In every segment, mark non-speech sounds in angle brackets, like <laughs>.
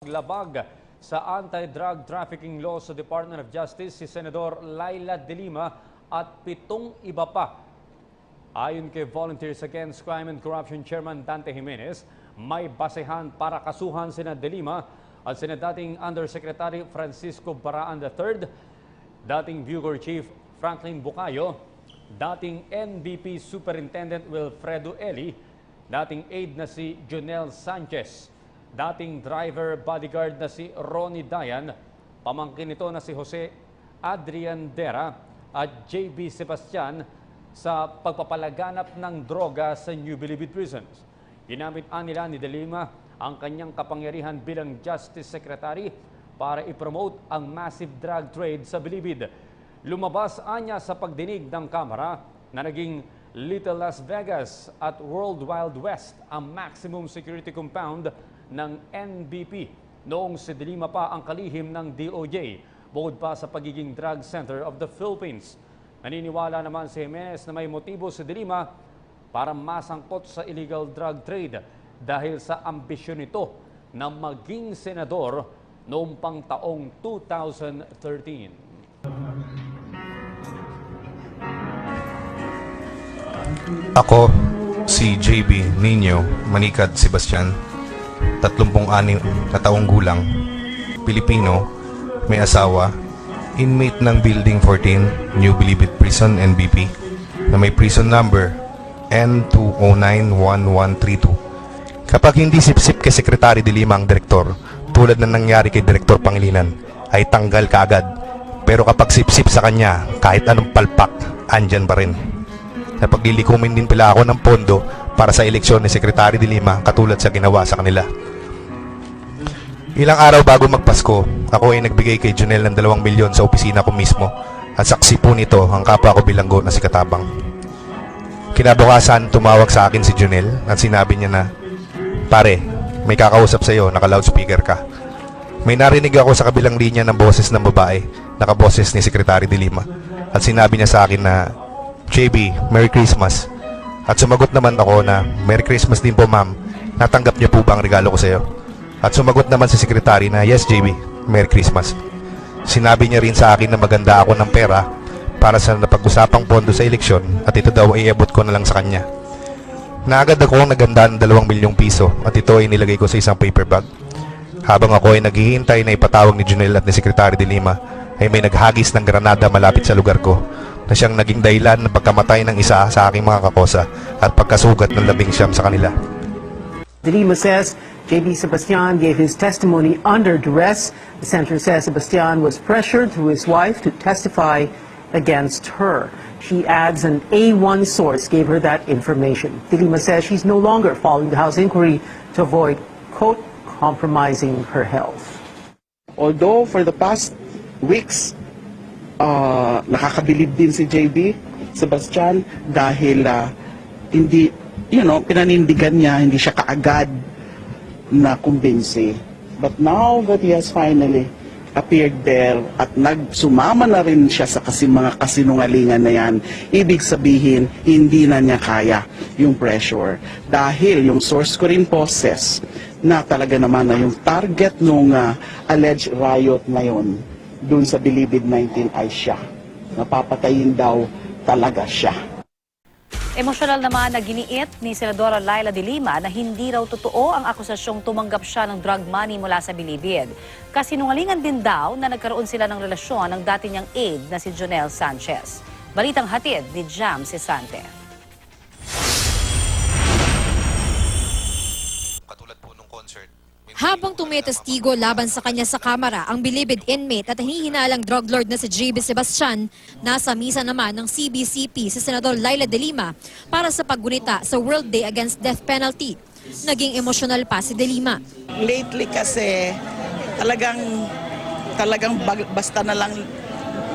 Labag sa anti-drug trafficking law sa Department of Justice si Senador Laila De Lima at pitong iba pa. Ayon kay Volunteers Against Crime and Corruption Chairman Dante Jimenez, may basehan para kasuhan sina De Lima at sina dating Undersecretary Francisco Baraan III, dating Bureau Chief Franklin Bucayo, dating NBP Superintendent Wilfredo Eli, dating aide na si Jonel Sanchez, dating driver bodyguard na si Ronnie Dayan, pamangkin nito na si Jose Adrian Dera at JB Sebastian sa pagpapalaganap ng droga sa New Bilibid Prisons. Ginamit nila ni De Lima ang kanyang kapangyarihan bilang Justice Secretary para ipromote ang massive drug trade sa Bilibid. Lumabas anya sa pagdinig ng Kamara na naging Little Las Vegas at World Wild West ang maximum security compound ng NBP noong si De Lima pa ang kalihim ng DOJ bukod pa sa pagiging drug center of the Philippines. Naniniwala naman si Jimenez na may motibo si De Lima para masangkot sa illegal drug trade dahil sa ambisyon nito na maging senador noong pang taong 2013. Ako, si JB Nino Manikad Sebastian, 36 na taong gulang, Pilipino, may asawa, inmate ng Building 14, New Bilibid Prison, NBP, na may prison number N2091132. Kapag hindi sip-sip kay Sekretary de Lima ang direktor, tulad na nangyari kay Direktor Pangilinan, ay tanggal kaagad. Pero kapag sip-sip sa kanya, kahit anong palpak, andyan pa rin. Napaglilikumin din pala ako ng pondo para sa eleksyon ni Sekretary de Lima katulad sa ginawa sa kanila. Ilang araw bago magpasko, ako ay nagbigay kay Junel ng 2 milyon sa opisina ko mismo at saksi po nito ang kapwa ko bilanggo na si Katabang. Kinabukasan, tumawag sa akin si Junel at sinabi niya na, Pare, may kakausap sa iyo, naka-loudspeaker ka. May narinig ako sa kabilang linya ng boses ng babae, nakaboses ni Sekretary de Lima. At sinabi niya sa akin na, JB, Merry Christmas. At sumagot naman ako na, Merry Christmas din po ma'am. Natanggap niyo po ba ang regalo ko sa iyo? At sumagot naman si Sekretary na, Yes JB, Merry Christmas. Sinabi niya rin sa akin na maganda ako ng pera para sa napag-usapang pondo sa eleksyon at ito daw ay iabot ko na lang sa kanya. Naagad ako naganda ng 2 milyong piso at ito ay nilagay ko sa isang paper bag. Habang ako ay naghihintay na ipatawag ni Junel at ni Sekretary de Lima, ay may naghagis ng granada malapit sa lugar ko na siyang naging dahilan ng pagkamatay ng isa sa aking mga kakosa at pagkasugat ng labing siyam sa kanila. De Lima says J.B. Sebastian gave his testimony under duress. The center says Sebastian was pressured through his wife to testify against her. She adds an A1 source gave her that information. De Lima says she's no longer following the House inquiry to avoid, quote, compromising her health. Although for the past weeks, uh, nakakabilib din si JB Sebastian dahil uh, hindi, you know, pinanindigan niya, hindi siya kaagad na kumbinsi. But now that he has finally appeared there at nagsumama na rin siya sa kasi mga kasinungalingan na yan, ibig sabihin, hindi na niya kaya yung pressure. Dahil yung source ko rin po says na talaga naman na yung target nung uh, alleged riot na yun, dun sa Bilibid 19 ay siya. Napapatayin daw talaga siya. Emosyonal naman na giniit ni Senadora Laila de Lima na hindi raw totoo ang akusasyong tumanggap siya ng drug money mula sa Bilibid. Kasinungalingan din daw na nagkaroon sila ng relasyon ng dati niyang aide na si Jonel Sanchez. Balitang hatid ni Jam Sisante. Habang tumitestigo laban sa kanya sa kamera ang bilibid inmate at hinihinalang drug lord na si JB Sebastian, nasa misa naman ng CBCP si Senador Laila de Lima para sa paggunita sa World Day Against Death Penalty. Naging emosyonal pa si de Lima. lately kasi talagang talagang basta na lang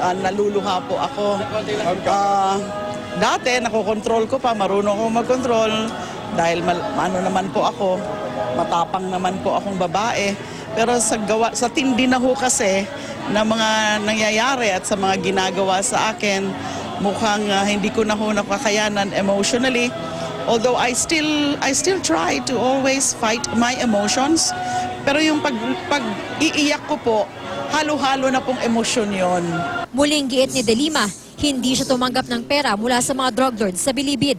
ah, naluluha po ako. Ah, dati nakokontrol ko pa, marunong ako mag-control dahil mal, ano naman po ako, matapang naman po akong babae. Pero sa gawa sa tindi na ho kasi na mga nangyayari at sa mga ginagawa sa akin, mukhang ah, hindi ko na ho nakakayanan emotionally. Although I still I still try to always fight my emotions Pero yung pag, pag iiyak ko po, halo-halo na pong emosyon yon. Muling giit ni Delima, hindi siya tumanggap ng pera mula sa mga drug lords sa Bilibid.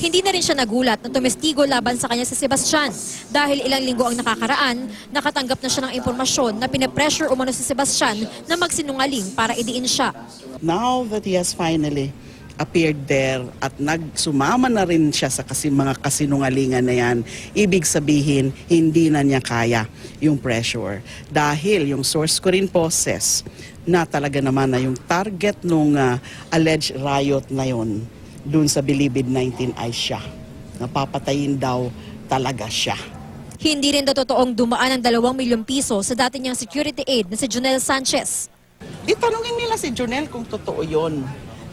Hindi na rin siya nagulat na tumestigo laban sa kanya si Sebastian dahil ilang linggo ang nakakaraan, nakatanggap na siya ng impormasyon na pinapressure umano si Sebastian na magsinungaling para idiin siya. Now that he has finally appeared there at nagsumama na rin siya sa kasi mga kasinungalingan na yan, ibig sabihin, hindi na niya kaya yung pressure. Dahil yung source ko rin po says na talaga naman na yung target nung ah, alleged riot na yun, dun sa Bilibid 19 ay siya. Napapatayin daw talaga siya. Hindi rin daw totoong dumaan ng 2 milyong piso sa dati niyang security aide na si Junel Sanchez. Itanungin nila si Jonel kung totoo yon.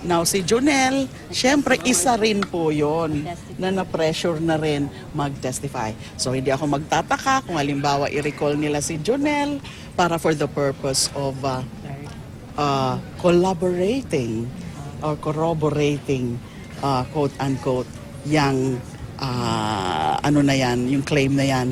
Now, si Jonel, syempre isa rin po yon na na-pressure na rin mag-testify. So, hindi ako magtataka kung halimbawa i-recall nila si Jonel para for the purpose of uh, uh, collaborating or corroborating uh, quote-unquote yung uh, ano na yan, yung claim na yan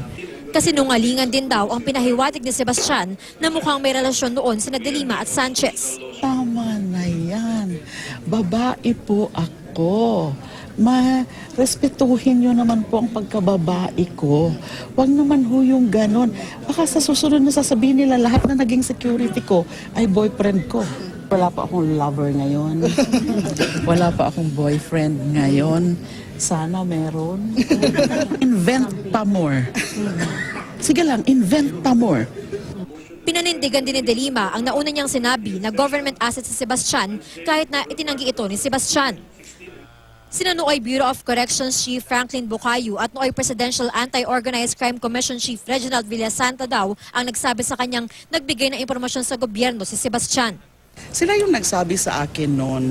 Kasi nungalingan din daw ang pinahiwatig ni Sebastian na mukhang may relasyon noon sina Delima at Sanchez. Tama na yan. Babae po ako. Ma, respetuhin nyo naman po ang pagkababae ko. Huwag naman ho yung ganon. Baka sa susunod na sasabihin nila lahat na naging security ko ay boyfriend ko. Wala pa akong lover ngayon. <laughs> Wala pa akong boyfriend ngayon. Sana meron. <laughs> invent pa more. Sige lang, invent pa more. Pinanindigan din ni Delima ang nauna niyang sinabi na government asset si Sebastian kahit na itinanggi ito ni Sebastian. Sina Nooy Bureau of Corrections Chief Franklin Bukayo at Nooy Presidential Anti-Organized Crime Commission Chief Reginald Villasanta daw ang nagsabi sa kanyang nagbigay ng impormasyon sa gobyerno si Sebastian. Sila yung nagsabi sa akin noon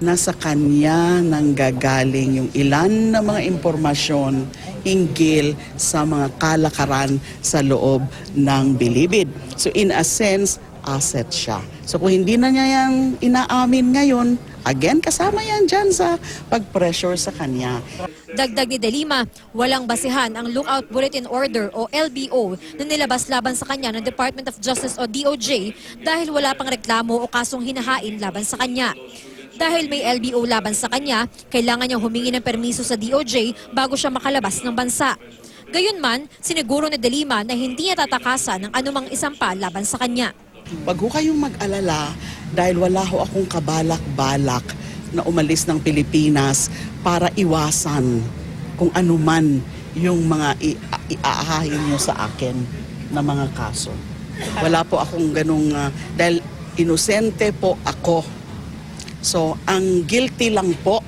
na sa kanya nanggagaling yung ilan na mga impormasyon hinggil sa mga kalakaran sa loob ng bilibid. So in a sense, asset siya. So kung hindi na niya yan inaamin ngayon, again, kasama yan dyan sa pag-pressure sa kanya. Dagdag ni Delima, walang basihan ang Lookout Bulletin Order o LBO na nilabas laban sa kanya ng Department of Justice o DOJ dahil wala pang reklamo o kasong hinahain laban sa kanya. Dahil may LBO laban sa kanya, kailangan niyang humingi ng permiso sa DOJ bago siya makalabas ng bansa. Gayunman, siniguro ni Delima na hindi niya tatakasan ng anumang isampa laban sa kanya. Wag ho kayong mag-alala dahil wala ho akong kabalak-balak na umalis ng Pilipinas para iwasan kung ano man yung mga iaahahin nyo sa akin na mga kaso. Wala po akong ganong, ah, dahil inosente po ako. So, ang guilty lang po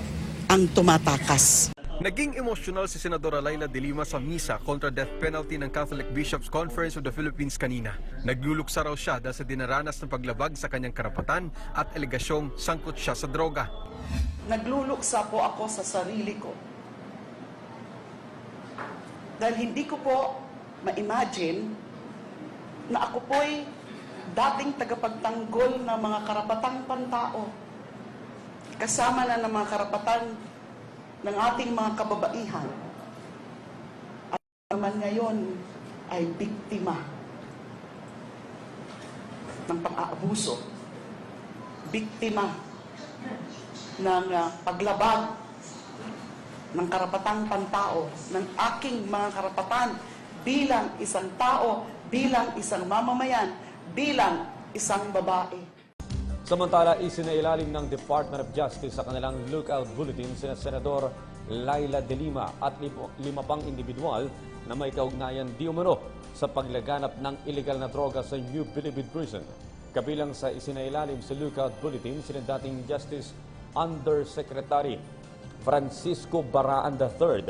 ang tumatakas. Naging emosyonal si Senadora Laila de Lima sa misa kontra death penalty ng Catholic Bishops Conference of the Philippines kanina. Nagluluksa raw siya dahil sa dinaranas ng paglabag sa kanyang karapatan at alegasyong sangkot siya sa droga. Nagluluksa po ako sa sarili ko. Dahil hindi ko po ma-imagine na ako po'y dating tagapagtanggol ng mga karapatang pantao. Kasama na ng mga karapatan ng ating mga kababaihan. At naman ngayon ay biktima ng pang-aabuso. Biktima ng ah, paglabag ng karapatang pantao, ng aking mga karapatan bilang isang tao, bilang isang mamamayan, bilang isang babae. Samantala, isinailalim ng Department of Justice sa kanilang lookout bulletin sina Senador Laila De Lima at lima pang individual na may kaugnayan di umano sa paglaganap ng illegal na droga sa New Bilibid Prison. Kabilang sa isinailalim sa lookout bulletin sina dating Justice Undersecretary Francisco Baraan III,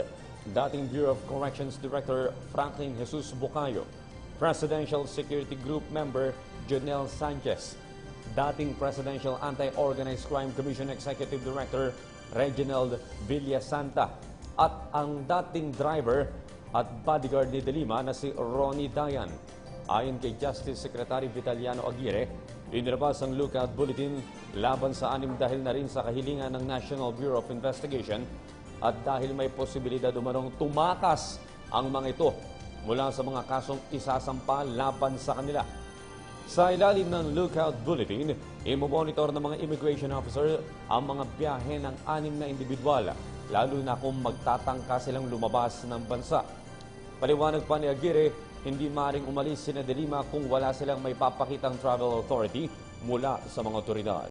dating Bureau of Corrections Director Franklin Jesus Bucayo, Presidential Security Group member Jonel Sanchez, dating Presidential Anti-Organized Crime Commission Executive Director Reginald Villasanta at ang dating driver at bodyguard ni Delima na si Ronnie Dayan. Ayon kay Justice Secretary Vitaliano Aguirre, inilabas ang lookout bulletin laban sa anim dahil na rin sa kahilingan ng National Bureau of Investigation at dahil may posibilidad umanong tumakas ang mga ito mula sa mga kasong isasampa laban sa kanila. Sa ilalim ng Lookout Bulletin, imomonitor ng mga immigration officer ang mga biyahe ng anim na individual, lalo na kung magtatangka silang lumabas ng bansa. Paliwanag pa ni Aguirre, hindi maring umalis sina De Lima kung wala silang may papakitang travel authority mula sa mga otoridad.